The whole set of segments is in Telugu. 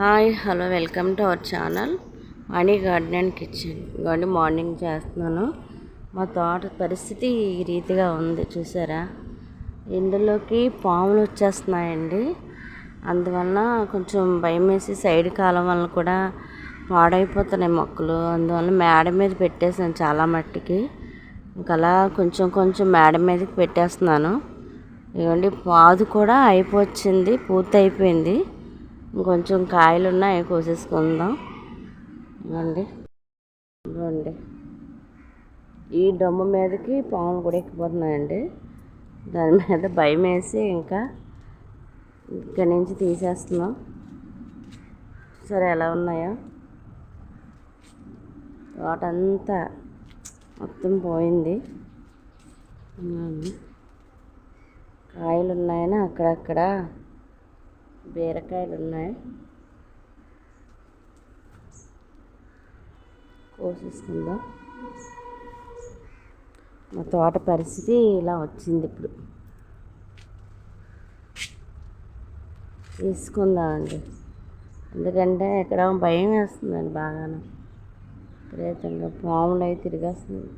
Hi hello welcome to our channel. Money garden and kitchen. ఇదిగోండి మార్నింగ్ చేస్తున్నాను. మా తోట పరిస్థితి ఈ రీతిగా ఉంది చూసారా? ఇందులోకి పాములు వచ్చేస్తున్నాయండి. అందువలన కొంచెం భయం వేసి సైడ్ కాలం వల్ల కూడా పాడైపోతున్నాయి మొక్కలు. అందువల్ల మేడ మీద పెట్టేసాను చాలా మట్టికి. ఇంకలా అలా కొంచెం కొంచెం మేడ మీదకి పెట్టేస్తున్నాను. ఇవ్వండి పాదు కూడా అయిపోయింది పూర్తి అయిపోయింది ఇంకొంచెం కాయలు ఉన్నాయి కోసేసుకుందాం. ఇవ్వండి. ఇవ్వండి. ఈ డొమ్మ మీదకి పాములు కూడా ఎక్కిపోతున్నాయండి. దాని మీద భయం వేసి ఇంకా ఇక్కడి నుంచి తీసేస్తున్నాం. సరే ఎలా ఉన్నాయో? తోటంతా మొత్తం పోయింది. కాయలు ఉన్నాయని అక్కడక్కడ బీరకాయలు ఉన్నాయి కోసేసుకుందాం. మా తోట పరిస్థితి ఇలా వచ్చింది ఇప్పుడు. తీసుకుందామండి ఎందుకంటే ఇక్కడ భయం వేస్తుందండి బాగానే. విపరీతంగా పాములు అవి తిరిగేస్తుంది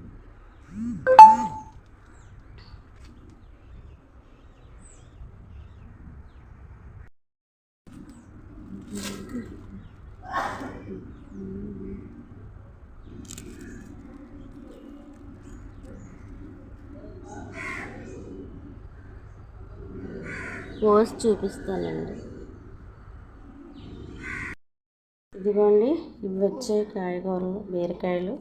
పోస్ట్ చూపిస్తానండి. ఇదిగోండి ఇవి వచ్చే కాయగూరలు బీరకాయలు.